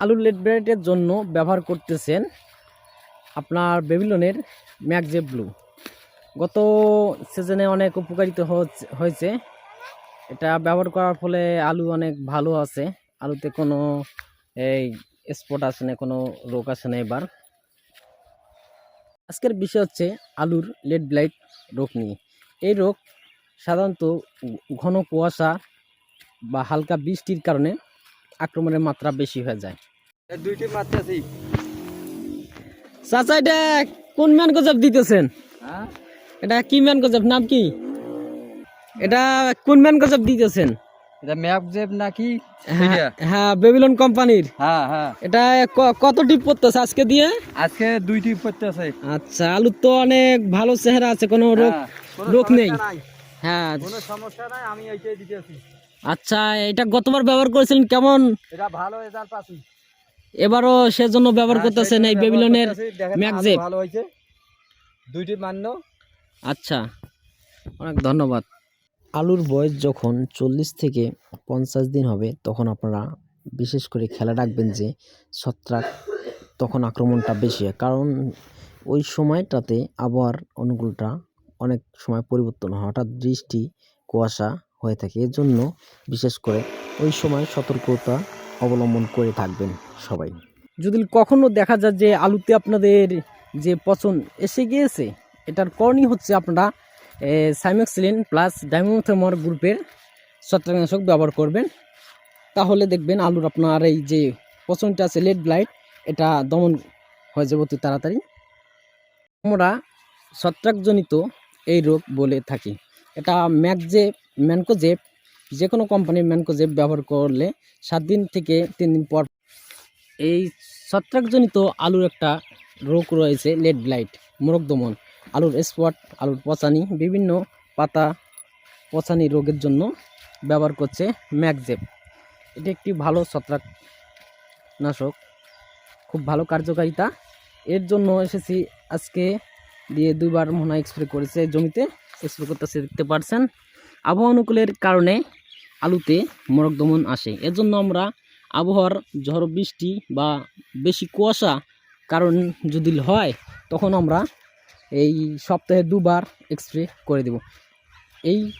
আলু লেট ব্রাইটের জন্য ব্যবহার করতেছেন আপনার বেবিলনের ম্যাকজে ব্লু। গত সিজনে অনেক উপকারিত হয়েছে। এটা ব্যবহার করার ফলে আলু অনেক ভালো আছে। আলুতে কোনো এই স্পট আসে না, কোনো রোগ আসে না এবার। আজকের বিষয় হচ্ছে আলুর লেড ব্লাইট রোগ নিয়ে। এই রোগ সাধারণত ঘন কুয়াশা বা হালকা বৃষ্টির কারণে আক্রমণের মাত্রা বেশি হয়ে যায়। দুইটি মারতেছি চাচা এটা কোন ম্যান গজব দিতেছেন? হ্যাঁ? এটা কি ম্যান গজব? নাম কি? এটা কোন ম্যান গজব দিতেছেন? এটা ম্যাপ জেব নাকি? হ্যাঁ হ্যাঁ বেবিলন কোম্পানির। হ্যাঁ হ্যাঁ। এটা কত টিপ পড়তেছে আজকে দিয়ে? আজকে দুইটি পড়তেছে। আচ্ছা আলুর তো অনেক ভালো চেহারা আছে কোনো রোগ হ্যাঁ, রোগ নেই। হ্যাঁ। কোনো সমস্যা নাই আমি এইটাই দিতেছি। আচ্ছা এটা গতবার ব্যবহার করেছিলেন কেমন? এটা ভালো রেজাল্ট পাচ্ছি। এবারও সেজন্য ব্যবহার হ্যাঁ, করতেছেন এই বেবিলনের ম্যাকজেব। ভালো হয়েছে। দুইটি মান্য। আচ্ছা অনেক ধন্যবাদ। আলুর বয়স যখন চল্লিশ থেকে পঞ্চাশ দিন হবে তখন আপনারা বিশেষ করে খেলা রাখবেন যে ছত্রাক তখন আক্রমণটা বেশি হয়। কারণ ওই সময়টাতে আবহাওয়ার অনুকূলটা অনেক সময় পরিবর্তন হয়। হঠাৎ বৃষ্টি কুয়াশা হয়ে থাকে। এর জন্য বিশেষ করে ওই সময় সতর্কতা অবলম্বন করে থাকবেন সবাই। যদি কখনো দেখা যায় যে আলুতে আপনাদের যে পচন এসে গিয়েছে, এটার করণীয় হচ্ছে আপনারা সাইমেক্সিলিন প্লাস ডাইমোথেমর গ্রুপের ছত্রাকনাশক ব্যবহার করবেন। তাহলে দেখবেন আলুর আপনার এই যে পচনটা আছে, লেড ব্লাইট, এটা দমন হয়ে যাবে অতি তাড়াতাড়ি। আমরা ছত্রাকজনিত এই রোগ বলে থাকি। এটা ম্যাকজেপ ম্যানকোজেপ যে কোনো কোম্পানির ম্যানকোজেপ ব্যবহার করলে সাত দিন থেকে তিন দিন পর এই ছত্রাকজনিত আলুর একটা রোগ রয়েছে, লেড ব্লাইট, মোরগ দমন, আলুর স্পট, আলুর পচানি, বিভিন্ন পাতা পচানি রোগের জন্য ব্যবহার করছে ম্যাকজেপ এটি একটি ভালো ছত্রাকনাশক, খুব ভালো কার্যকারিতা। এর জন্য এসেছি আজকে, দিয়ে দুইবার মনে স্প্রে করেছে, জমিতে স্প্রে করতেছে দেখতে পারছেন। আবহাওয়া অনুকূলের কারণে আলুতে মরক দমন আসে। এজন্য জন্য আমরা আবহাওয়ার ঝড়, বৃষ্টি বা বেশি কুয়াশা কারণ যদি হয়, তখন আমরা এই সপ্তাহে দুবার এক্সপ্রে করে দেব। এই